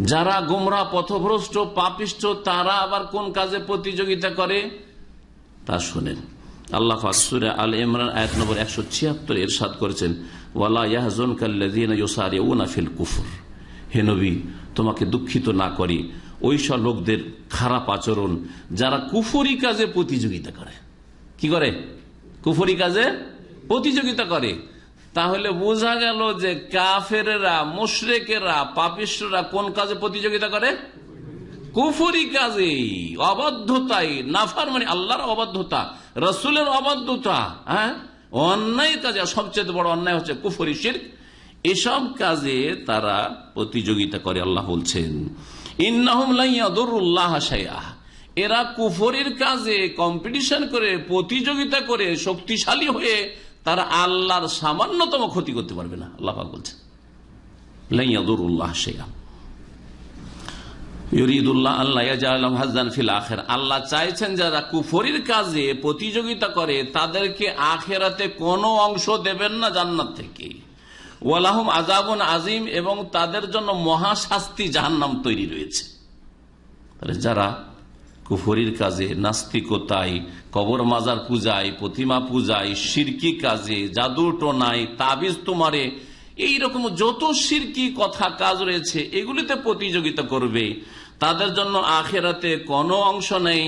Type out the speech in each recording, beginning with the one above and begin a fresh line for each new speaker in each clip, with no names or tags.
যারা গোমরা, পথভ্রষ্ট পাপিষ্ট তারা আবার কোন কাজে প্রতিযোগিতা করে? তা শোনেন। আল্লাহ ফাকসুরে আল ইমরান আয়াত নম্বর একশো ছিয়াত্তর এরশাদ করেছেন, ওয়ালা ইয়াহজন কাল্লাদিন ফিল কুফর। হে তোমাকে দুঃখিত না করি। ওই সব লোকদের খারাপ আচরণ, যারা কুফরি কাজে প্রতিযোগিতা করে। কি করে? কুফরি কাজে প্রতিযোগিতা করে। তাহলে বোঝা গেল যে কাফেরেরা, মুশরেকেরা, পাপিষ্টরা কোন কাজে প্রতিযোগিতা করে? কুফরি কাজে অবাধ্যতাই নাফার মানে আল্লাহর অবাধ্যতা, রসুলের অবাধ্যতা হ্যাঁ? অন্যায় কাজে, সবচেয়ে বড় অন্যায় হচ্ছে কুফরি, শির্ক। এসব কাজে তারা প্রতিযোগিতা করে, আল্লাহ বলছেন। এরা কুফরির কাজে কম্পিটিশন করে, প্রতিযোগিতা করে, শক্তিশালী হয়ে তারা আল্লাহর সামান্যতম ক্ষতি করতে পারবে না। আল্লাহ বলছেন লাইয়াদুরুল্লাহ শেয়া ইউরিদুল্লাহ আল্লাহ হাজান ফিল আখের আল্লাহ চাইছেন যারা কুফরির কাজে প্রতিযোগিতা করে, তাদেরকে আখেরাতে কোনো অংশ দেবেন না জান্নাত থেকে। ওয়ালাহম আজাবুন আজিম এবং তাদের জন্য মহাশাস্তি জাহান্নাম তৈরি রয়েছে। যারা কুফরির কাজে, নাস্তিকতায় কবর মাজার পূজায়, প্রতিমা পূজায়, সিরকি কাজে, জাদু টোনায়, তাবিজ তোমারে, এইরকম যত সিরকি কথা কাজ রয়েছে, এগুলিতে প্রতিযোগিতা করবে। তাদের জন্য আখেরাতে কোনো অংশ নেই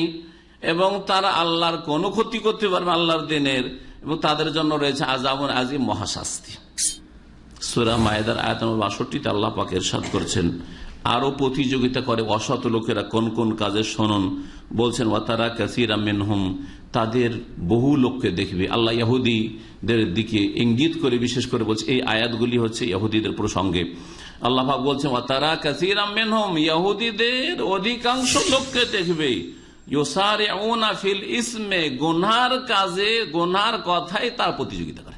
এবং তারা আল্লাহর কোনো ক্ষতি করতে পারবে আল্লাহর দিনের। এবং তাদের জন্য রয়েছে আজামন আজিম মহাশাস্তি। সুরা মায়েদার আয়তন বাষট্টিতে আল্লাহ পাক এরশাদ করছেন আরও প্রতিযোগিতা করে, অসৎ লোকেরা কোন কোন কাজে শোনন বলছেন, ওয়াতারা কাসির হুম তাদের বহু লোককে দেখবে। আল্লাহ ইয়াহুদিদের দিকে ইঙ্গিত করে, বিশেষ করে বলছে, এই আয়াতগুলি হচ্ছে ইয়াহুদিদের প্রসঙ্গে। আল্লাহ বলছেন, ওয়াতারা কাসির হুম ইয়াহুদিদের অধিকাংশ লোককে দেখবে। ইসমে, গোনার কাজে, গোনার কথাই তার প্রতিযোগিতা করে।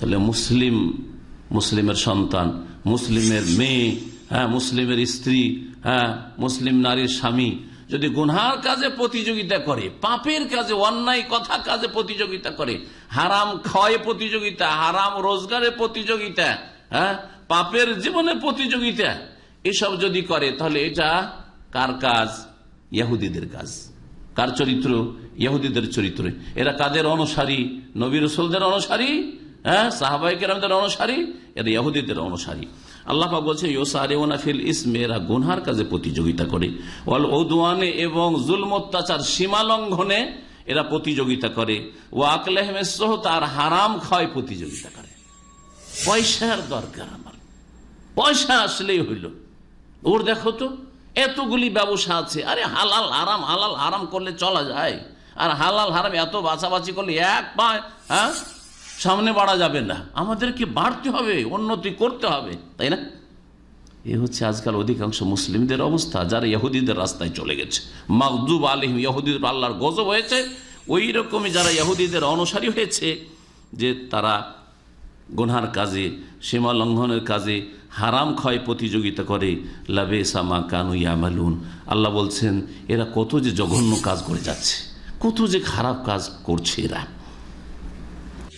তাহলে মুসলিম, মুসলিমের সন্তান মুসলিমের মেয়ে হ্যাঁ মুসলিমের স্ত্রী হ্যাঁ মুসলিম নারীর স্বামী, যদি গুনহার কাজে প্রতিযোগিতা করে, পাপের কাজে, অন্যায় কথা কাজে প্রতিযোগিতা করে, হারাম ক্ষয় প্রতিযোগিতা, হারাম রোজগারের প্রতিযোগিতা হ্যাঁ পাপের জীবনে প্রতিযোগিতা, এসব যদি করে, তাহলে এটা কার কাজ? ইয়াহুদিদের কাজ। কার চরিত্র? ইয়াহুদিদের চরিত্র। এরা কাদের অনুসারী? নবী রসুলদের অনুসারী? হ্যাঁ সাহাবাই কেরামদের অনুসারী এরা ইয়াহুদিদের অনুসারী। আল্লাহ বলছে ফিল ইসমে এরা গুনহার কাজে প্রতিযোগিতা করে। ওয়াল ওদুয়ানে এবং জুলম অত্যাচার সীমা লঙ্ঘনে এরা প্রতিযোগিতা করে। ও আকলেহমেসহ তার হারাম খাওয়ায় প্রতিযোগিতা করে। পয়সার দরকার আমার। পয়সা আসলেই হইল। ওর দেখো তো, এতগুলি ব্যবসা আছে। আরে হালাল হারাম হালাল হারাম করলে চলা যায়। আর হালাল হারাম এত বাছাবাছি করলে এক পায় হ্যাঁ? সামনে বাড়া যাবে না। আমাদেরকে বাড়তে হবে, উন্নতি করতে হবে, তাই না? এ হচ্ছে আজকাল অধিকাংশ মুসলিমদের অবস্থা, যারা ইহুদিদের রাস্তায় চলে গেছে। মাকদুব আলহিম ইহুদিদের আল্লাহর গজব হয়েছে ওই রকমই যারা ইহুদিদের অনুসারী হয়েছে, যে তারা গুনহার কাজে, সীমা লঙ্ঘনের কাজে হারাম ক্ষয় প্রতিযোগিতা করে। লাভে সামা কানু ইয়ামালুন। আল্লাহ বলছেন, এরা কত যে জঘন্য কাজ করে যাচ্ছে, কত যে খারাপ কাজ করছে এরা।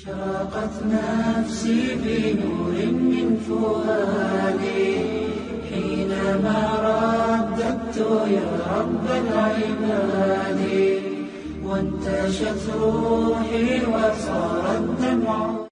اشرقت نفسي بنور من فؤادي. حينما رددت يا رب العباد وانتشت روحي وصار الدمع.